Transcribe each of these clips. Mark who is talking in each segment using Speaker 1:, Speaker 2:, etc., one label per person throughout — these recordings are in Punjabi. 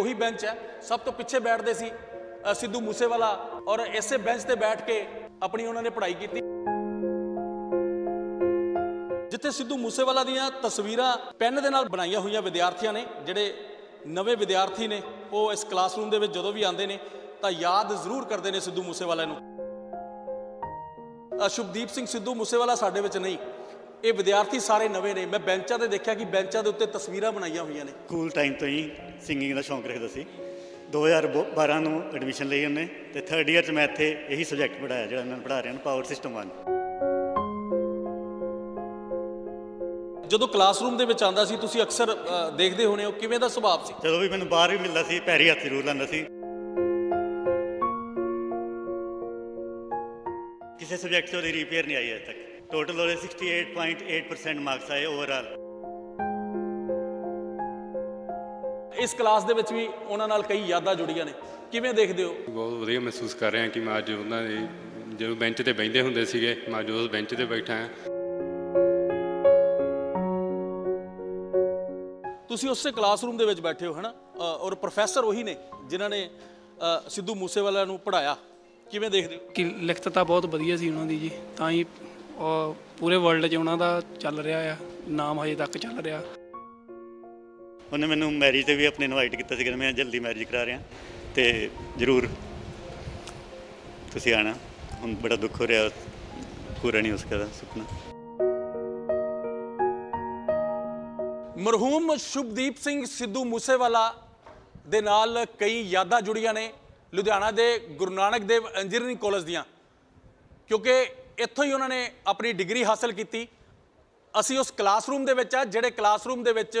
Speaker 1: ਉਹੀ ਬੈਂਚ ਹੈ। ਸਭ ਤੋਂ ਪਿੱਛੇ ਬੈਠਦੇ ਸੀ ਸਿੱਧੂ ਮੂਸੇਵਾਲਾ ਔਰ ਇਸੇ ਬੈਂਚ ਤੇ ਬੈਠ ਕੇ ਆਪਣੀ ਉਹਨਾਂ ਨੇ ਪੜ੍ਹਾਈ ਕੀਤੀ। ਜਿੱਥੇ ਸਿੱਧੂ ਮੂਸੇਵਾਲਾ ਦੀਆਂ ਤਸਵੀਰਾਂ ਪੈਨ ਦੇ ਨਾਲ ਬਣਾਈਆਂ ਹੋਈਆਂ ਵਿਦਿਆਰਥੀਆਂ ਨੇ, ਜਿਹੜੇ ਨਵੇਂ ਵਿਦਿਆਰਥੀ ਨੇ, ਉਹ ਇਸ ਕਲਾਸਰੂਮ ਦੇ ਵਿੱਚ ਜਦੋਂ ਵੀ ਆਉਂਦੇ ਨੇ, ਤਾਂ ਯਾਦ ਜ਼ਰੂਰ ਕਰਦੇ ਨੇ ਸਿੱਧੂ ਮੂਸੇਵਾਲਾ ਨੂੰ। ਸ਼ੁਭਦੀਪ ਸਿੰਘ ਸਿੱਧੂ ਮੂਸੇਵਾਲਾ ਸਾਡੇ ਵਿੱਚ ਨਹੀਂ। ਇਹ ਵਿਦਿਆਰਥੀ ਸਾਰੇ ਨਵੇਂ ਨੇ। ਮੈਂ ਬੈਂਚਾਂ ਤੇ ਦੇਖਿਆ ਕਿ ਬੈਂਚਾਂ ਦੇ ਉੱਤੇ ਤਸਵੀਰਾਂ ਬਣਾਈਆਂ ਹੋਈਆਂ ਨੇ।
Speaker 2: ਸਕੂਲ ਟਾਈਮ ਤੋਂ ਹੀ ਸਿੰਗਿੰਗ ਦਾ ਸ਼ੌਂਕ ਰੱਖਦਾ ਸੀ। 2012 ਨੂੰ ਐਡਮਿਸ਼ਨ ਲਈ ਉਹਨੇ ਤੇ 3rd ਇਅਰ ਚ ਮੈਂ ਇੱਥੇ ਇਹੀ ਸਬਜੈਕਟ ਪੜਾਇਆ ਜਿਹੜਾ ਇਹਨਾਂ ਨੂੰ ਪੜ੍ਹਾ ਰਿਹਾ ਹਾਂ ਪਾਵਰ ਸਿਸਟਮ 1
Speaker 1: ਜਦੋਂ ਕਲਾਸਰੂਮ ਦੇ ਵਿੱਚ ਆਂਦਾ ਸੀ ਤੁਸੀਂ ਅਕਸਰ ਦੇਖਦੇ ਹੋਣੇ ਹੋ ਕਿਵੇਂ ਦਾ ਸੁਭਾਅ ਸੀ?
Speaker 2: ਜਦੋਂ ਵੀ ਮੈਨੂੰ ਬਾਹਰ ਵੀ ਮਿਲਦਾ ਸੀ ਪੈਰੀ ਹੱਥ ਜ਼ਰੂਰ ਲਾਉਂਦਾ ਸੀ। ਕਿਸੇ ਸਬਜੈਕਟ ਉਹਦੀ ਰੀਪੇਅਰ ਨਹੀਂ ਆਈ ਅਜੇ ਤੱਕ। ਟੋਟਲ ਉਹਦੇ 68.8% ਮਾਰਕਸ ਆਏ ਓਵਰਆਲ
Speaker 1: ਇਸ ਕਲਾਸ ਦੇ ਵਿੱਚ ਵੀ ਉਹਨਾਂ ਨਾਲ ਕਈ ਯਾਦਾਂ ਜੁੜੀਆਂ ਨੇ। ਕਿਵੇਂ ਦੇਖਦੇ ਹੋ?
Speaker 3: ਬਹੁਤ ਵਧੀਆ ਮਹਿਸੂਸ ਕਰ ਰਿਹਾ ਕਿ ਮੈਂ ਅੱਜ ਉਹਨਾਂ ਦੇ ਜਦੋਂ ਬੈਂਚ ਤੇ ਬੈਠਦੇ ਹੁੰਦੇ ਸੀਗੇ ਮੈਂ ਅੱਜ ਉਸ ਬੈਂਚ ਤੇ ਬੈਠਾ ਹਾਂ।
Speaker 1: ਤੁਸੀਂ ਉਸੇ ਕਲਾਸਰੂਮ ਦੇ ਵਿੱਚ ਬੈਠੇ ਹੋ ਹਨਾ? ਔਰ ਪ੍ਰੋਫੈਸਰ ਉਹੀ ਨੇ ਜਿਨ੍ਹਾਂ ਨੇ ਸਿੱਧੂ ਮੂਸੇਵਾਲਾ ਨੂੰ ਪੜ੍ਹਾਇਆ। ਕਿਵੇਂ ਦੇਖਦੇ ਹੋ?
Speaker 4: ਕਿ ਲਿਖਤ ਤਾਂ ਬਹੁਤ ਵਧੀਆ ਸੀ ਉਹਨਾਂ ਦੀ ਜੀ। ਤਾਂ ਹੀ ਪੂਰੇ ਵਰਲਡ 'ਚ ਉਹਨਾਂ ਦਾ ਚੱਲ ਰਿਹਾ ਆ ਨਾਮ ਹਜੇ ਤੱਕ ਚੱਲ ਰਿਹਾ।
Speaker 2: ਉਹਨੇ ਮੈਨੂੰ ਮੈਰਿਜ ਤੇ ਵੀ ਆਪਣੇ ਇਨਵਾਈਟ ਕੀਤਾ ਸੀ ਕਿ ਮੈਂ ਜਲਦੀ ਮੈਰਿਜ ਕਰਾ ਰਿਹਾ ਤੇ ਜ਼ਰੂਰ ਤੁਸੀਂ ਆਣਾ। ਹੁਣ ਬੜਾ ਦੁੱਖ ਹੋ ਰਿਹਾ, ਪੂਰਾ ਨਹੀਂ ਹੋ ਸਕਦਾ ਸੁਪਨਾ।
Speaker 1: ਮਰਹੂਮ ਸ਼ੁਭਦੀਪ ਸਿੰਘ ਸਿੱਧੂ ਮੂਸੇਵਾਲਾ ਦੇ ਨਾਲ ਕਈ ਯਾਦਾਂ ਜੁੜੀਆਂ ਨੇ ਲੁਧਿਆਣਾ ਦੇ ਗੁਰੂ ਨਾਨਕ ਦੇਵ ਇੰਜੀਨੀਅਰਿੰਗ ਕਾਲਜ ਦੀਆਂ। ਕਿਉਂਕਿ ਇੱਥੋਂ ਹੀ ਉਹਨਾਂ ਨੇ ਆਪਣੀ ਡਿਗਰੀ ਹਾਸਲ ਕੀਤੀ। ਅਸੀਂ ਉਸ ਕਲਾਸਰੂਮ ਦੇ ਵਿੱਚ ਆ, ਜਿਹੜੇ ਕਲਾਸਰੂਮ ਦੇ ਵਿੱਚ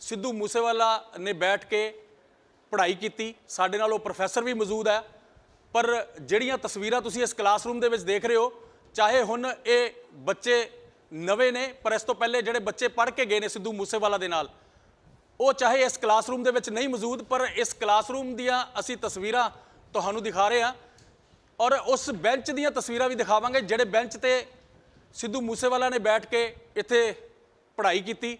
Speaker 1: ਸਿੱਧੂ ਮੂਸੇਵਾਲਾ ਨੇ ਬੈਠ ਕੇ ਪੜ੍ਹਾਈ ਕੀਤੀ। ਸਾਡੇ ਨਾਲ ਉਹ ਪ੍ਰੋਫੈਸਰ ਵੀ ਮੌਜੂਦ ਹੈ। ਪਰ ਜਿਹੜੀਆਂ ਤਸਵੀਰਾਂ ਤੁਸੀਂ ਇਸ ਕਲਾਸਰੂਮ ਦੇ ਵਿੱਚ ਦੇਖ ਰਹੇ ਹੋ, ਚਾਹੇ ਹੁਣ ਇਹ ਬੱਚੇ ਨਵੇਂ ਨੇ, ਪਰ ਇਸ ਤੋਂ ਪਹਿਲੇ ਜਿਹੜੇ ਬੱਚੇ ਪੜ੍ਹ ਕੇ ਗਏ ਨੇ ਸਿੱਧੂ ਮੂਸੇਵਾਲਾ ਦੇ ਨਾਲ, ਉਹ ਚਾਹੇ ਇਸ ਕਲਾਸਰੂਮ ਦੇ ਵਿੱਚ ਨਹੀਂ ਮੌਜੂਦ, ਪਰ ਇਸ ਕਲਾਸਰੂਮ ਦੀਆਂ ਅਸੀਂ ਤਸਵੀਰਾਂ ਤੁਹਾਨੂੰ ਦਿਖਾ ਰਹੇ ਹਾਂ। ਔਰ ਉਸ ਬੈਂਚ ਦੀਆਂ ਤਸਵੀਰਾਂ ਵੀ ਦਿਖਾਵਾਂਗੇ, ਜਿਹੜੇ ਬੈਂਚ ਤੇ ਸਿੱਧੂ ਮੂਸੇਵਾਲਾ ਨੇ ਬੈਠ ਕੇ ਇੱਥੇ ਪੜ੍ਹਾਈ ਕੀਤੀ।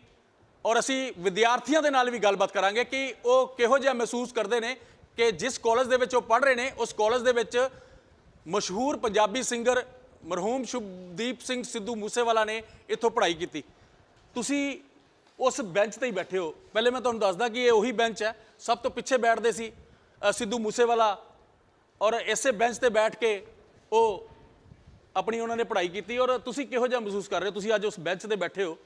Speaker 1: ਔਰ ਅਸੀਂ ਵਿਦਿਆਰਥੀਆਂ ਦੇ ਨਾਲ ਵੀ ਗੱਲਬਾਤ ਕਰਾਂਗੇ ਕਿ ਉਹ ਕਿਹੋ ਜਿਹਾ ਮਹਿਸੂਸ ਕਰਦੇ ਨੇ ਕਿ ਜਿਸ ਕਾਲਜ ਦੇ ਵਿੱਚ ਉਹ ਪੜ੍ਹ ਰਹੇ ਨੇ, ਉਸ ਕਾਲਜ ਦੇ ਵਿੱਚ ਮਸ਼ਹੂਰ ਪੰਜਾਬੀ ਸਿੰਗਰ ਮਰਹੂਮ ਸ਼ੁਭਦੀਪ ਸਿੰਘ ਸਿੱਧੂ ਮੂਸੇਵਾਲਾ ਨੇ ਇੱਥੋਂ ਪੜ੍ਹਾਈ ਕੀਤੀ। ਤੁਸੀਂ ਉਸ ਬੈਂਚ ਤੇ ਹੀ ਬੈਠੇ ਹੋ। ਪਹਿਲੇ ਮੈਂ ਤੁਹਾਨੂੰ ਦੱਸਦਾ ਕਿ ਇਹ ਉਹੀ ਬੈਂਚ ਹੈ, ਸਭ ਤੋਂ ਪਿੱਛੇ ਬੈਠਦੇ ਸੀ ਸਿੱਧੂ ਮੂਸੇਵਾਲਾ ਔਰ ਇਸੇ ਬੈਂਚ ਤੇ ਬੈਠ ਕੇ ਉਹ ਆਪਣੀ ਉਹਨਾਂ ਨੇ ਪੜ੍ਹਾਈ ਕੀਤੀ ਔਰ ਤੁਸੀਂ ਕਿਹੋ ਜਿਹਾ ਮਹਿਸੂਸ ਕਰ ਰਹੇ ਹੋ? ਤੁਸੀਂ ਅੱਜ ਉਸ ਬੈਂਚ ਤੇ ਬੈਠੇ ਹੋ।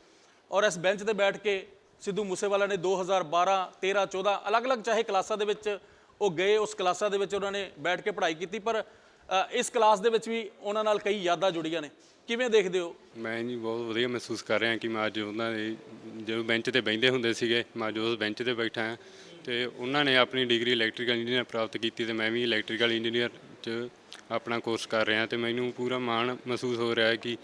Speaker 1: ਔਰ ਇਸ ਬੈਂਚ ਤੇ ਬੈਠ ਕੇ ਸਿੱਧੂ ਮੂਸੇਵਾਲਾ ਨੇ 2012 13 14 ਅਲੱਗ-ਅਲੱਗ ਚਾਹੇ ਕਲਾਸਾਂ ਦੇ ਵਿੱਚ ਉਹ ਗਏ, ਉਸ ਕਲਾਸਾਂ ਦੇ ਵਿੱਚ ਉਹਨਾਂ ਨੇ ਬੈਠ ਕੇ ਪੜ੍ਹਾਈ ਕੀਤੀ, ਪਰ ਇਸ ਕਲਾਸ ਦੇ ਵਿੱਚ ਵੀ ਉਹਨਾਂ ਨਾਲ ਕਈ ਯਾਦਾਂ ਜੁੜੀਆਂ ਨੇ। ਕਿਵੇਂ ਦੇਖਦੇ ਹੋ?
Speaker 3: ਮੈਂ ਜੀ ਬਹੁਤ ਵਧੀਆ ਮਹਿਸੂਸ ਕਰ ਰਿਹਾ ਕਿ ਮੈਂ ਅੱਜ ਉਹਨਾਂ ਦੇ, ਜਦੋਂ ਬੈਂਚ ਤੇ ਬੈਠਦੇ ਹੁੰਦੇ ਸੀਗੇ, ਮੈਂ ਅੱਜ ਉਸ ਬੈਂਚ ਤੇ ਬੈਠਾ ਹਾਂ ਤੇ ਉਹਨਾਂ ਨੇ ਆਪਣੀ ਡਿਗਰੀ ਇਲੈਕਟ੍ਰੀਕਲ ਇੰਜੀਨੀਅਰ ਪ੍ਰਾਪਤ ਕੀਤੀ ਤੇ ਮੈਂ ਵੀ ਇਲੈਕਟ੍ਰੀਕਲ ਇੰਜੀਨੀਅਰ 'ਚ ਆਪਣਾ ਕੋਰਸ ਕਰ ਰਿਹਾ ਤੇ ਮੈਨੂੰ ਪੂਰਾ ਮਾਣ ਮਹਿਸੂਸ ਹੋ ਰਿਹਾ ਹੈ ਕਿ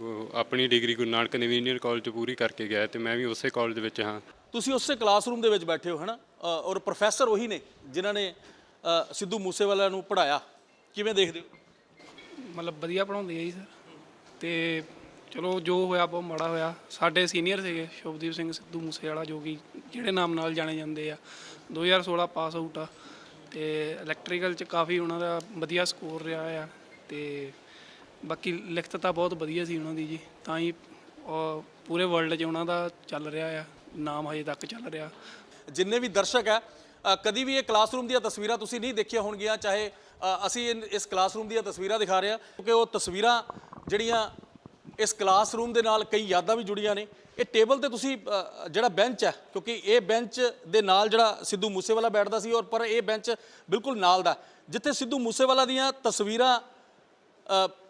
Speaker 3: ਉਹ ਆਪਣੀ degree Guru Nanak Dev engineer college 'ਚ ਪੂਰੀ ਕਰਕੇ ਗਿਆ ਤੇ ਮੈਂ ਵੀ ਉਸੇ ਕਾਲਜ ਵਿੱਚ ਹਾਂ।
Speaker 1: ਤੁਸੀਂ ਉਸੇ ਕਲਾਸਰੂਮ ਦੇ ਵਿੱਚ ਬੈਠੇ ਹੋ ਹਨਾ? ਔਰ ਪ੍ਰੋਫੈਸਰ ਉਹੀ ਨੇ ਜਿਨ੍ਹਾਂ ਨੇ ਸਿੱਧੂ ਮੂਸੇਵਾਲਾ ਨੂੰ ਪੜ੍ਹਾਇਆ। ਕਿਵੇਂ ਦੇਖਦੇ ਹੋ?
Speaker 4: ਮਤਲਬ ਵਧੀਆ ਪੜਾਉਂਦੇ ਆ ਜੀ ਸਰ। ਤੇ ਚਲੋ ਜੋ ਹੋਇਆ ਬਹੁਤ ਮਾੜਾ ਹੋਇਆ। ਸਾਡੇ ਸੀਨੀਅਰ ਸੀਗੇ ਸ਼ੁਭਦੀਪ ਸਿੰਘ ਸਿੱਧੂ ਮੂਸੇਵਾਲਾ ਜੋ ਕਿ ਜਿਹੜੇ ਨਾਮ ਨਾਲ ਜਾਣੇ ਜਾਂਦੇ ਆ। 2016 ਪਾਸ ਆਊਟ ਆ। ਤੇ ਇਲੈਕਟ੍ਰੀਕਲ ਚ ਕਾਫੀ ਉਹਨਾਂ ਦਾ ਵਧੀਆ ਸਕੋਰ ਰਿਹਾ ਆ। ਤੇ ਬਾਕੀ ਲਿਖਤ ਤਾਂ ਬਹੁਤ ਵਧੀਆ ਸੀ ਉਹਨਾਂ ਦੀ ਜੀ ਤਾਂ ਹੀ ਉਹ ਪੂਰੇ ਵਰਲਡ 'ਚ ਉਹਨਾਂ ਦਾ ਚੱਲ ਰਿਹਾ ਆ ਨਾਮ ਹਜੇ ਤੱਕ ਚੱਲ ਰਿਹਾ।
Speaker 1: ਜਿੰਨੇ ਵੀ ਦਰਸ਼ਕ ਹੈ ਅ, ਕਦੀ ਵੀ ਇਹ ਕਲਾਸਰੂਮ ਦੀਆਂ ਤਸਵੀਰਾਂ ਤੁਸੀਂ ਨਹੀਂ ਦੇਖੀਆਂ ਹੋਣਗੀਆਂ ਚਾਹੇ ਅ, ਅਸੀਂ ਇਨ- ਇਸ ਕਲਾਸਰੂਮ ਦੀਆਂ ਤਸਵੀਰਾਂ ਦਿਖਾ ਰਹੇ ਹਾਂ ਕਿਉਂਕਿ ਉਹ ਤਸਵੀਰਾਂ ਜਿਹੜੀਆਂ ਇਸ ਕਲਾਸਰੂਮ ਦੇ ਨਾਲ ਕਈ ਯਾਦਾਂ ਵੀ ਜੁੜੀਆਂ ਨੇ। ਇਹ ਟੇਬਲ ਤੇ ਤੁਸੀਂ ਅ, ਜਿਹੜਾ ਬੈਂਚ ਹੈ ਕਿਉਂਕਿ ਇਹ ਬੈਂਚ ਦੇ ਨਾਲ ਜਿਹੜਾ ਸਿੱਧੂ ਮੂਸੇਵਾਲਾ ਬੈਠਦਾ ਸੀ ਔਰ ਪਰ ਇਹ ਬੈਂਚ ਬਿਲਕੁਲ ਨਾਲ ਦਾ ਜਿੱਥੇ ਸਿੱਧੂ ਮੂਸੇਵਾਲਾ ਦੀਆਂ ਤਸਵੀਰਾਂ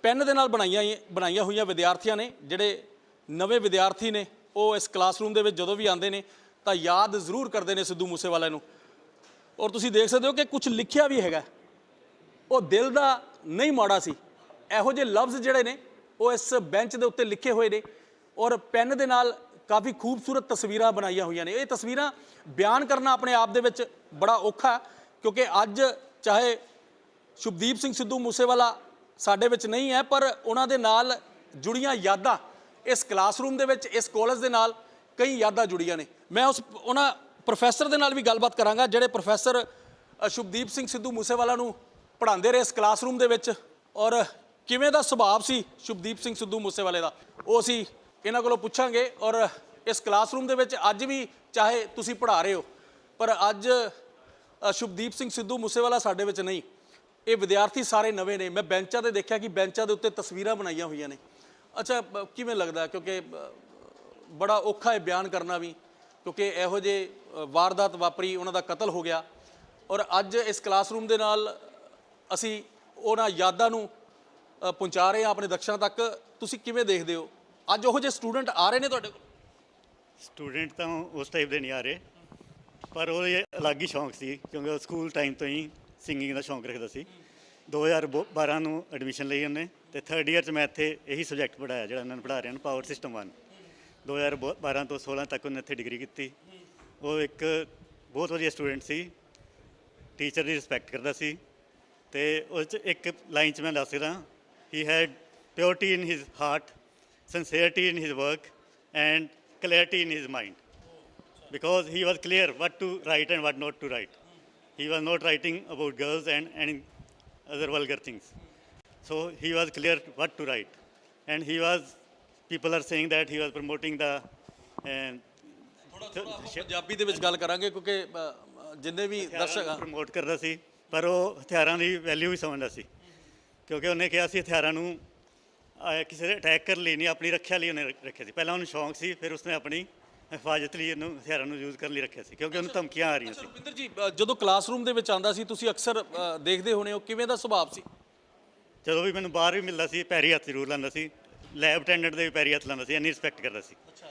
Speaker 1: ਪੈਨ ਦੇ ਨਾਲ ਬਣਾਈਆਂ ਬਣਾਈਆਂ ਹੋਈਆਂ ਵਿਦਿਆਰਥੀਆਂ ਨੇ, ਜਿਹੜੇ ਨਵੇਂ ਵਿਦਿਆਰਥੀ ਨੇ, ਉਹ ਇਸ ਕਲਾਸਰੂਮ ਦੇ ਵਿੱਚ ਜਦੋਂ ਵੀ ਆਉਂਦੇ ਨੇ, ਤਾਂ ਯਾਦ ਜ਼ਰੂਰ ਕਰਦੇ ਨੇ ਸਿੱਧੂ ਮੂਸੇਵਾਲੇ ਨੂੰ। ਔਰ ਤੁਸੀਂ ਦੇਖ ਸਕਦੇ ਹੋ ਕਿ ਕੁਝ ਲਿਖਿਆ ਵੀ ਹੈਗਾ। ਉਹ ਦਿਲ ਦਾ ਨਹੀਂ ਮਾੜਾ ਸੀ। ਇਹੋ ਜਿਹੇ ਲਫ਼ਜ਼ ਜਿਹੜੇ ਨੇ, ਉਹ ਇਸ ਬੈਂਚ ਦੇ ਉੱਤੇ ਲਿਖੇ ਹੋਏ ਨੇ। ਔਰ ਪੈਨ ਦੇ ਨਾਲ ਕਾਫੀ ਖੂਬਸੂਰਤ ਤਸਵੀਰਾਂ ਬਣਾਈਆਂ ਹੋਈਆਂ ਨੇ। ਇਹ ਤਸਵੀਰਾਂ ਬਿਆਨ ਕਰਨਾ ਆਪਣੇ ਆਪ ਦੇ ਵਿੱਚ ਬੜਾ ਔਖਾ ਕਿਉਂਕਿ ਅੱਜ ਚਾਹੇ ਸ਼ੁਭਦੀਪ ਸਿੰਘ ਸਿੱਧੂ ਮੂਸੇਵਾਲਾ ਸਾਡੇ ਵਿੱਚ ਨਹੀਂ ਹੈ, ਪਰ ਉਹਨਾਂ ਦੇ ਨਾਲ ਜੁੜੀਆਂ ਯਾਦਾਂ ਇਸ ਕਲਾਸਰੂਮ ਦੇ ਵਿੱਚ, ਇਸ ਕਾਲਜ ਦੇ ਨਾਲ ਕਈ ਯਾਦਾਂ ਜੁੜੀਆਂ ਨੇ। ਮੈਂ ਉਸ, ਉਹਨਾਂ ਪ੍ਰੋਫੈਸਰ ਦੇ ਨਾਲ ਵੀ ਗੱਲਬਾਤ ਕਰਾਂਗਾ, ਜਿਹੜੇ ਪ੍ਰੋਫੈਸਰ ਸ਼ੁਭਦੀਪ ਸਿੰਘ ਸਿੱਧੂ ਮੂਸੇਵਾਲਾ ਨੂੰ ਪੜ੍ਹਾਉਂਦੇ ਰਹੇ ਇਸ ਕਲਾਸਰੂਮ ਦੇ ਵਿੱਚ। ਔਰ ਕਿਵੇਂ ਦਾ ਸੁਭਾਅ ਸੀ ਸ਼ੁਭਦੀਪ ਸਿੰਘ ਸਿੱਧੂ ਮੂਸੇਵਾਲੇ ਦਾ, ਉਹ ਅਸੀਂ ਇਹਨਾਂ ਕੋਲੋਂ ਪੁੱਛਾਂਗੇ। ਔਰ ਇਸ ਕਲਾਸਰੂਮ ਦੇ ਵਿੱਚ ਅੱਜ ਵੀ ਚਾਹੇ ਤੁਸੀਂ ਪੜ੍ਹਾ ਰਹੇ ਹੋ, ਪਰ ਅੱਜ ਸ਼ੁਭਦੀਪ ਸਿੰਘ ਸਿੱਧੂ ਮੂਸੇਵਾਲਾ ਸਾਡੇ ਵਿੱਚ ਨਹੀਂ। ਇਹ ਵਿਦਿਆਰਥੀ ਸਾਰੇ ਨਵੇਂ ਨੇ। ਮੈਂ ਬੈਂਚਾਂ ਤੇ ਦੇਖਿਆ ਕਿ ਬੈਂਚਾਂ ਦੇ ਉੱਤੇ ਤਸਵੀਰਾਂ ਬਣਾਈਆਂ ਹੋਈਆਂ ਨੇ। ਅੱਛਾ ਬ- ਕਿਵੇਂ ਲੱਗਦਾ? ਕਿਉਂਕਿ ਅ, ਬੜਾ ਔਖਾ ਹੈ ਬਿਆਨ ਕਰਨਾ ਵੀ। ਕਿਉਂਕਿ ਇਹੋ ਜਿਹੇ ਵਾਰਦਾਤ ਵਾਪਰੀ ਉਹਨਾਂ ਦਾ ਕਤਲ ਹੋ ਗਿਆ। ਔਰ ਅੱਜ ਇਸ ਕਲਾਸਰੂਮ ਦੇ ਨਾਲ ਅਸੀਂ ਉਹਨਾਂ ਯਾਦਾਂ ਨੂੰ ਅ, ਪਹੁੰਚਾ ਰਹੇ ਹਾਂ ਆਪਣੇ ਦਕਸ਼ਾਂ ਤੱਕ। ਤੁਸੀਂ ਕਿਵੇਂ ਦੇਖਦੇ ਹੋ? ਅੱਜ ਉਹੋ ਜਿਹੇ ਸਟੂਡੈਂਟ ਆ ਰਹੇ ਨੇ ਤੁਹਾਡੇ ਕੋਲ?
Speaker 2: ਸਟੂਡੈਂਟ ਤਾਂ ਉਸ ਟਾਈਪ ਦੇ ਨਹੀਂ ਆ ਰਹੇ। ਪਰ ਉਹ ਅਲੱਗ ਹੀ ਸ਼ੌਂਕ ਸੀ ਕਿਉਂਕਿ ਉਹ ਸਕੂਲ ਟਾਈਮ ਤੋਂ ਹੀ ਸਿੰਗਿੰਗ ਦਾ ਸ਼ੌਂਕ ਰੱਖਦਾ ਸੀ। 2012 ਨੂੰ ਐਡਮਿਸ਼ਨ ਲਈ ਉਹਨੇ ਤੇ ਥਰਡ ਇਅਰ ਚ ਮੈਂ ਇੱਥੇ ਇਹੀ ਸਬਜੈਕਟ ਪੜਾਇਆ ਜਿਹੜਾ ਉਹਨਾਂ ਨੂੰ ਪੜ੍ਹਾ ਰਿਹਾ ਨੂੰ ਪਾਵਰ ਸਿਸਟਮ 1 2012 ਤੋਂ 16 ਤੱਕ ਉਹਨੇ ਇੱਥੇ ਡਿਗਰੀ ਕੀਤੀ। ਉਹ ਇੱਕ ਬਹੁਤ ਵਧੀਆ ਸਟੂਡੈਂਟ ਸੀ ਟੀਚਰ ਦੀ ਰਿਸਪੈਕਟ ਕਰਦਾ ਸੀ ਤੇ ਉਸ ਚ ਇੱਕ ਲਾਈਨ ਚ ਮੈਂ ਦੱਸ ਸਕਦਾ he had purity in his heart sincerity in his work and clarity in his mind because he was clear what to write and what not to write he was not writing about girls and any other vulgar things so he was clear what to write and he was people are saying that he was promoting the uh,
Speaker 1: Punjabi ਦੇ ਵਿੱਚ ਗੱਲ ਕਰਾਂਗੇ ਕਿਉਂਕਿ ਜਿੰਨੇ ਵੀ ਦਰਸ਼ਕ
Speaker 2: ਪ੍ਰਮੋਟ ਕਰਦਾ ਸੀ ਪਰ ਉਹ ਹਥਿਆਰਾਂ ਦੀ ਵੈਲਿਊ ਵੀ ਸਮਝਦਾ ਸੀ ਕਿਉਂਕਿ ਉਹਨੇ ਕਿਹਾ ਸੀ ਹਥਿਆਰਾਂ ਨੂੰ ਕਿਸੇ ਦੇ ਅਟੈਕ ਕਰਨ ਲਈ ਨਹੀਂ ਆਪਣੀ ਰੱਖਿਆ ਲਈ ਉਹਨੇ ਰੱਖ- ਰੱਖਿਆ ਸੀ ਪਹਿਲਾਂ ਉਹਨੂੰ ਸ਼ੌਂਕ ਸੀ ਫਿਰ ਉਸਨੇ ਆਪਣੀ ਹਿਫਾਜ਼ਤ ਲਈ ਇਹਨੂੰ ਹਥਿਆਰਾਂ ਨੂੰ ਯੂਜ਼ ਕਰਨ ਲਈ ਰੱਖਿਆ ਸੀ ਕਿਉਂਕਿ ਉਹਨੂੰ ਧਮਕੀਆਂ ਆ ਰਹੀਆਂ ਸੀ।
Speaker 1: ਰੁਪਿੰਦਰ ਜੀ ਅ, ਜਦੋਂ ਕਲਾਸਰੂਮ ਦੇ ਵਿੱਚ ਆਂਦਾ ਸੀ ਤੁਸੀਂ ਅਕਸਰ ਅ, ਦੇਖਦੇ ਹੋਣੇ ਹੋ ਕਿਵੇਂ ਦਾ ਸੁਭਾਅ ਸੀ?
Speaker 2: ਜਦੋਂ ਵੀ ਮੈਨੂੰ ਬਾਹਰ ਵੀ ਮਿਲਦਾ ਸੀ ਪੈਰੀ ਹੱਥ ਜ਼ਰੂਰ ਲਾਉਂਦਾ ਸੀ ਲੈਬ ਅਟੈਂਡੈਂਟ ਦੇ ਵੀ ਪੈਰੀ ਹੱਥ ਲਾਉਂਦਾ ਸੀ ਇੰਨੀ ਰਿਸਪੈਕਟ ਕਰਦਾ ਸੀ।
Speaker 1: ਅੱਛਾ।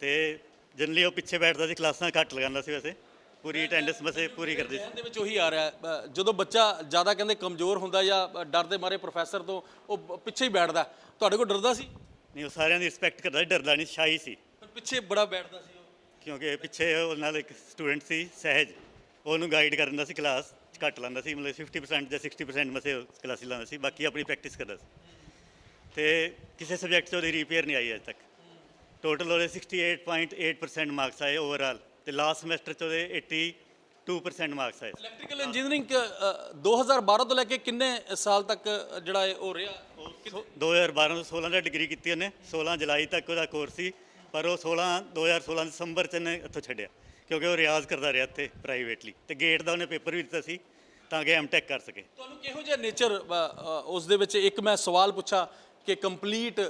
Speaker 2: ਤੇ ਜਨਰਲੀ ਉਹ ਪਿੱਛੇ ਬੈਠਦਾ ਸੀ ਕਲਾਸਾਂ ਘੱਟ ਲਗਾਉਂਦਾ ਸੀ ਵੈਸੇ ਪੂਰੀ ਅਟੈਂਡੈਂਸ ਮਸੇ ਪੂਰੀ ਕਰਦੀ ਸੀ।
Speaker 1: ਦੇ ਵਿੱਚ ਉਹੀ ਆ ਰਿਹਾ ਹੈ। ਅ, ਜਦੋਂ ਬੱਚਾ ਜ਼ਿਆਦਾ ਕਹਿੰਦੇ ਕਮਜ਼ੋਰ ਹੁੰਦਾ ਜਾਂ ਅ, ਡਰ ਦੇ ਮਾਰੇ ਪ੍ਰੋਫੈਸਰ ਤੋਂ ਉਹ ਬ- ਪਿੱਛੇ ਹੀ ਬੈਠਦਾ ਹੈ। ਤੁਹਾਡੇ ਕੋਲ ਡਰਦਾ ਸੀ?
Speaker 2: ਨਹੀਂ ਉਹ ਸਾਰਿਆਂ ਦੀ ਰਿਸਪੈਕਟ ਕਰਦਾ ਸੀ ਡਰਦਾ ਨਹੀਂ ਸ਼ਾਈ ਸੀ।
Speaker 1: ਪਿੱਛੇ ਬੜਾ ਬੈਠਦਾ ਸੀ ਉਹ।
Speaker 2: ਕਿਉਂਕਿ ਪਿੱਛੇ ਉਹ ਨਾਲ ਇੱਕ ਸਟੂਡੈਂਟ ਸੀ ਸਹਿਜ। ਉਹਨੂੰ ਗਾਈਡ ਕਰ ਦਿੰਦਾ ਸੀ ਕਲਾਸ ਘੱਟ ਲਾਉਂਦਾ ਸੀ ਮਤਲਬ 50% ਜਾਂ 60% ਮਸੇ ਕਲਾਸ ਲਾਉਂਦਾ ਸੀ ਬਾਕੀ ਆਪਣੀ ਪ੍ਰੈਕਟਿਸ ਕਰਦਾ ਸੀ। ਤੇ ਕਿਸੇ ਸਬਜੈਕਟ 'ਚ ਉਹਦੀ ਰੀਪੇਅਰ ਨਹੀਂ ਆਈ ਅਜੇ ਤੱਕ। ਟੋਟਲ ਉਹਦੇ 68.8% ਮਾਰਕਸ ਆਏ ਓਵਰਆਲ ਤੇ ਲਾਸਟ ਸਮੈਸਟਰ 'ਚ ਉਹਦੇ 82% ਮਾਰਕਸ ਆਏ।
Speaker 1: ਇਲੈਕਟ੍ਰੀਕਲ ਇੰਜੀਨੀਅਰਿੰਗ 2012 ਤੋਂ ਲੈ ਕੇ ਕਿੰਨੇ ਸਾਲ ਤੱਕ ਅ, ਜਿਹੜਾ ਇਹ ਉਹ ਰਿਹਾ
Speaker 2: ਸੋ 2012 ਤੋਂ 16 ਦਾ ਡਿਗਰੀ ਕੀਤੀ ਉਹਨੇ 16 ਜੁਲਾਈ ਤੱਕ ਉਹਦਾ ਕੋਰਸ ਸੀ। ਪਰ ਉਹ 16 2016 ਦਸੰਬਰ ਚ ਨੇ ਇੱਥੋਂ ਛੱਡਿਆ ਕਿਉਂਕਿ ਉਹ ਰਿਆਜ਼ ਕਰਦਾ ਰਿਹਾ ਇੱਥੇ ਪ੍ਰਾਈਵੇਟਲੀ ਤੇ ਗੇਟ ਦਾ ਉਹਨੇ ਪੇਪਰ ਵੀ ਦਿੱਤਾ ਸੀ ਤਾਂ ਕਿ ਐਮਟੈਕ ਕਰ ਸਕੇ।
Speaker 1: ਤੁਹਾਨੂੰ ਕਿਹੋ ਜਿਹਾ ਨੇਚਰ ਉਸ ਦੇ ਵਿੱਚ ਇੱਕ ਮੈਂ ਸਵਾਲ ਪੁੱਛਾ ਕਿ ਕੰਪਲੀਟ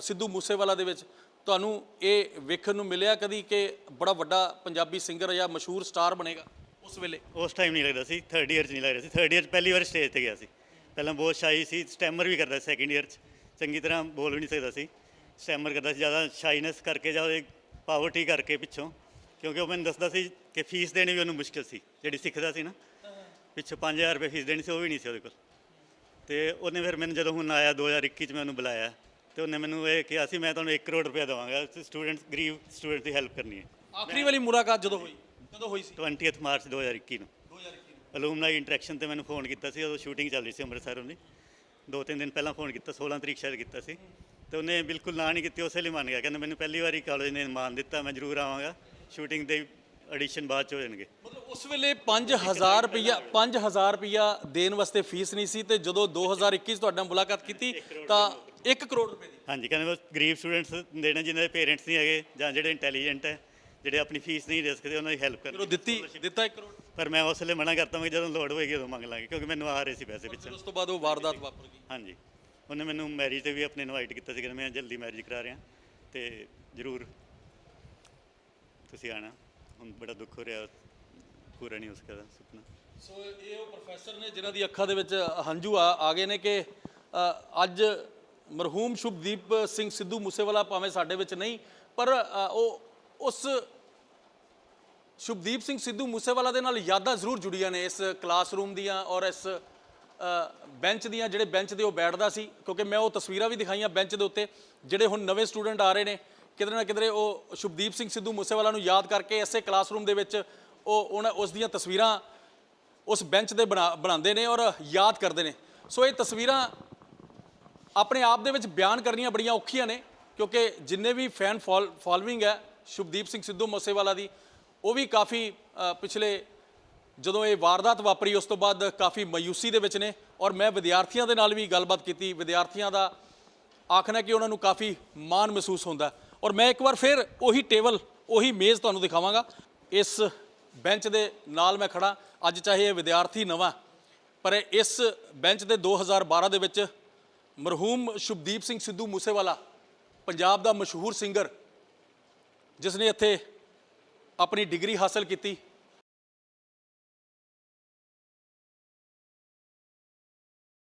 Speaker 1: ਸਿੱਧੂ ਮੂਸੇਵਾਲਾ ਦੇ ਵਿੱਚ ਤੁਹਾਨੂੰ ਇਹ ਵੇਖਣ ਨੂੰ ਮਿਲਿਆ ਕਦੀ ਕਿ ਬੜਾ ਵੱਡਾ ਪੰਜਾਬੀ ਸਿੰਗਰ ਜਾਂ ਮਸ਼ਹੂਰ ਸਟਾਰ ਬਣੇਗਾ ਉਸ ਵੇਲੇ?
Speaker 2: ਉਸ ਟਾਈਮ ਨਹੀਂ ਲੱਗਦਾ ਸੀ 3rd ਇਅਰ ਚ ਨਹੀਂ ਲੱਗ ਰਿਹਾ ਸੀ 3rd ਇਅਰ ਚ ਪਹਿਲੀ ਵਾਰ ਸਟੇਜ ਤੇ ਗਿਆ ਸੀ। ਪਹਿਲਾਂ ਬਹੁਤ ਸ਼ਾਈ ਸੀ ਸਟੈਮਰ ਵੀ ਕਰਦਾ ਸੀ ਸੈਕੰਡ ਇਅਰ ਚ ਚੰਗੀ ਤਰ੍ਹਾਂ ਬੋਲ ਵੀ ਨਹੀਂ ਸਕਦਾ ਸੀ। ਸਟੈਮਰ ਕਰਦਾ ਸੀ ਜ਼ਿਆਦਾ ਸ਼ਾਈਨੈਸ ਕਰਕੇ ਜਾਂ ਉਹਦੇ ਪਾਵਰਟੀ ਕਰਕੇ ਪਿੱਛੋਂ ਕਿਉਂਕਿ ਉਹ ਮੈਨੂੰ ਦੱਸਦਾ ਸੀ ਕਿ ਫੀਸ ਦੇਣੀ ਵੀ ਉਹਨੂੰ ਮੁਸ਼ਕਿਲ ਸੀ ਜਿਹੜੀ ਸਿੱਖਦਾ ਸੀ ਨਾ। ਪਿੱਛੋਂ 5000 ਰੁਪਏ ਫੀਸ ਦੇਣੀ ਸੀ ਉਹ ਵੀ ਨਹੀਂ ਸੀ ਉਹਦੇ ਕੋਲ। ਤੇ ਉਹਨੇ ਫਿਰ ਮੈਨੂੰ ਜਦੋਂ ਹੁਣ ਆਇਆ 2021 ਚ ਮੈਂ ਉਹਨੂੰ ਬੁਲਾਇਆ ਤੇ ਉਹਨੇ ਮੈਨੂੰ ਇਹ ਕਿਹਾ ਸੀ ਮੈਂ ਤੁਹਾਨੂੰ 1 ਕਰੋੜ ਰੁਪਏ ਦੇਵਾਂਗਾ ਸਟੂਡੈਂਟਸ ਗਰੀਬ ਸਟੂਡੈਂਟ ਦੀ ਹੈਲਪ ਕਰਨੀ ਹੈ।
Speaker 1: ਆਖਰੀ ਵਾਲੀ ਮੁਲਾਕਾਤ ਜਦੋਂ ਹੋਈ? ਕਦੋਂ ਹੋਈ ਸੀ?
Speaker 2: 20th ਮਾਰਚ 2021 ਨੂੰ।
Speaker 1: 2021
Speaker 2: ਅਲੂਮਨਾਈ ਇੰਟਰੈਕਸ਼ਨ ਤੇ ਮੈਨੂੰ ਫੋਨ ਕੀਤਾ ਸੀ ਉਦੋਂ ਸ਼ੂਟਿੰਗ ਚੱਲ ਰਹੀ ਸੀ ਅੰਮ੍ਰਿਤਸਰ ਉਹਨੇ ਦੋ ਤਿੰਨ ਦਿਨ ਪਹਿਲਾਂ ਫੋਨ ਕੀਤਾ 16 ਤਰੀਕ ਸ਼ਾਇਦ ਕੀਤਾ ਸੀ। ਤੇ ਉਹਨੇ ਬਿਲਕੁਲ ਨਾ ਨਹੀਂ ਕੀਤੀ ਉਸੇ ਲਈ ਮੰਨ ਗਿਆ। ਕਹਿੰਦਾ ਮੈਨੂੰ ਪਹਿਲੀ ਵਾਰੀ ਕਾਲਜ ਨੇ ਮਾਨ ਦਿੱਤਾ ਮੈਂ ਜ਼ਰੂਰ ਆਵਾਂਗਾ। ਸ਼ੂਟਿੰਗ ਦੇ ਐਡੀਸ਼ਨ ਬਾਅਦ ਚ ਹੋ ਜਾਣਗੇ।
Speaker 1: ਮਤਲਬ ਉਸ ਵੇਲੇ 5000 ਰੁਪਇਆ 5000 ਰੁਪਇਆ ਦੇਣ ਵਾਸਤੇ ਫੀਸ ਨਹੀਂ ਸੀ ਤੇ ਜਦੋਂ 2021 ਚ ਤੁਹਾਡੇ ਮੁਲਾਕਾਤ ਕੀਤੀ ਤਾਂ 1 ਕਰੋੜ ਰੁਪਏ ਦੀ।
Speaker 2: ਹਾਂਜੀ ਕਹਿੰਦੇ ਬਸ ਗਰੀਬ ਸਟੂਡੈਂਟਸ ਦੇਣੇ ਜਿਨ੍ਹਾਂ ਦੇ ਪੇਰੈਂਟਸ ਨਹੀਂ ਹੈਗੇ ਜਾਂ ਜਿਹੜੇ ਇੰਟੈਲੀਜੈਂਟ ਹੈ ਜਿਹੜੇ ਆਪਣੀ ਫੀਸ ਨਹੀਂ ਦੇ ਸਕਦੇ ਉਹਨਾਂ ਦੀ ਹੈਲਪ ਕਰਨੀ।
Speaker 1: ਦਿੱਤੀ ਦਿੱਤਾ 1 ਕਰੋੜ?
Speaker 2: ਪਰ ਮੈਂ ਉਸ ਵੇਲੇ ਮਨਾ ਕਰਤਾ ਮੈਂ ਜਦੋਂ ਲੋੜ ਹੋਏਗੀ ਉਦੋਂ ਮੰਗ ਲਾਂਗੇ ਕਿਉਂਕਿ ਮੈਨੂੰ ਆ ਰਹੇ ਸੀ ਪੈਸੇ ਪਿੱਛੇ।
Speaker 1: ਉਸ ਤੋਂ ਬਾਅਦ ਉਹ ਵਾਰਦਾਤ ਵਾਪਰ ਗਈ।
Speaker 2: ਹਾਂਜੀ। ਉਹਨੇ ਮੈਨੂੰ ਮੈਰਿਜ ਤੇ ਵੀ ਆਪਣੇ ਇਨਵਾਈਟ ਕੀਤਾ ਸੀ ਕਿ ਮੈਂ ਜਲਦੀ ਮੈਰਿਜ ਕਰਾ ਰਿਹਾ ਤੇ ਜ਼ਰੂਰ ਤੁਸੀਂ ਆਣਾ। ਹੁਣ ਬੜਾ ਦੁੱਖ ਹੋ ਰਿਹਾ, ਪੂਰਾ ਨਹੀਂ ਹੋ ਸਕਦਾ ਸੁਪਨਾ।
Speaker 1: ਸੋ ਇਹ ਉਹ ਪ੍ਰੋਫੈਸਰ ਨੇ ਜਿਨ੍ਹਾਂ ਦੀ ਅੱਖਾਂ ਦੇ ਵਿੱਚ ਹੰਝੂ ਆ ਆ ਗਏ ਨੇ ਕਿ ਅੱਜ ਮਰਹੂਮ ਸ਼ੁਭਦੀਪ ਸਿੰਘ ਸਿੱਧੂ ਮੂਸੇਵਾਲਾ ਭਾਵੇਂ ਸਾਡੇ ਵਿੱਚ ਨਹੀਂ, ਪਰ ਉਹ ਉਸ ਸ਼ੁਭਦੀਪ ਸਿੰਘ ਸਿੱਧੂ ਮੂਸੇਵਾਲਾ ਦੇ ਨਾਲ ਯਾਦਾਂ ਜ਼ਰੂਰ ਜੁੜੀਆਂ ਨੇ ਇਸ ਕਲਾਸਰੂਮ ਦੀਆਂ ਔਰ ਇਸ ਬੈਂਚ ਦੀਆਂ ਜਿਹੜੇ ਬੈਂਚ ਦੇ ਉਹ ਬੈਠਦਾ ਸੀ, ਕਿਉਂਕਿ ਮੈਂ ਉਹ ਤਸਵੀਰਾਂ ਵੀ ਦਿਖਾਈਆਂ ਬੈਂਚ ਦੇ ਉੱਤੇ, ਜਿਹੜੇ ਹੁਣ ਨਵੇਂ ਸਟੂਡੈਂਟ ਆ ਰਹੇ ਨੇ, ਕਿਧਰੇ ਨਾ ਕਿਧਰੇ ਉਹ ਸ਼ੁਭਦੀਪ ਸਿੰਘ ਸਿੱਧੂ ਮੂਸੇਵਾਲਾ ਨੂੰ ਯਾਦ ਕਰਕੇ ਇਸੇ ਕਲਾਸਰੂਮ ਦੇ ਵਿੱਚ ਉਹ, ਉਹਨਾਂ, ਉਸ ਦੀਆਂ ਤਸਵੀਰਾਂ ਉਸ ਬੈਂਚ ਦੇ ਬਣਾ- ਬਣਾਉਂਦੇ ਨੇ ਔਰ ਯਾਦ ਕਰਦੇ ਨੇ। ਸੋ ਇਹ ਤਸਵੀਰਾਂ ਆਪਣੇ ਆਪ ਦੇ ਵਿੱਚ ਬਿਆਨ ਕਰਨੀਆਂ ਬੜੀਆਂ ਔਖੀਆਂ ਨੇ, ਕਿਉਂਕਿ ਜਿੰਨੇ ਵੀ ਫੈਨ ਫਾਲੋਇੰਗ ਹੈ, ਸ਼ੁਭਦੀਪ ਸਿੰਘ ਸਿੱਧੂ ਮੂਸੇਵਾਲਾ ਦੀ, ਉਹ ਵੀ ਕਾਫੀ ਪਿਛਲੇ ਜਦੋਂ ਇਹ ਵਾਰਦਾਤ ਵਾਪਰੀ, ਉਸ ਤੋਂ ਬਾਅਦ ਕਾਫੀ ਮਾਯੂਸੀ ਦੇ ਵਿੱਚ ਨੇ ਔਰ ਮੈਂ ਵਿਦਿਆਰਥੀਆਂ ਦੇ ਨਾਲ ਵੀ ਗੱਲਬਾਤ ਕੀਤੀ। ਵਿਦਿਆਰਥੀਆਂ ਦਾ ਆਖਣਾ ਕਿ ਉਹਨਾਂ ਨੂੰ ਕਾਫੀ ਮਾਣ ਮਹਿਸੂਸ ਹੁੰਦਾ। ਔਰ ਮੈਂ ਇੱਕ ਵਾਰ ਫਿਰ ਉਹੀ ਟੇਬਲ, ਉਹੀ ਮੇਜ਼ ਤੁਹਾਨੂੰ ਦਿਖਾਵਾਂਗਾ। ਇਸ ਬੈਂਚ ਦੇ ਨਾਲ ਮੈਂ ਖੜਾ ਅੱਜ ਚਾਹੇ ਇਹ ਵਿਦਿਆਰਥੀ ਨਵਾਂ, ਪਰ ਇਸ ਬੈਂਚ ਦੇ 2012 ਦੇ ਵਿੱਚ ਮਰਹੂਮ ਸ਼ੁਭਦੀਪ ਸਿੰਘ ਸਿੱਧੂ ਮੂਸੇਵਾਲਾ, ਪੰਜਾਬ ਦਾ ਮਸ਼ਹੂਰ ਸਿੰਗਰ ਜਿਸ ਨੇ ਇੱਥੇ ਆਪਣੀ ਡਿਗਰੀ ਹਾਸਲ ਕੀਤੀ।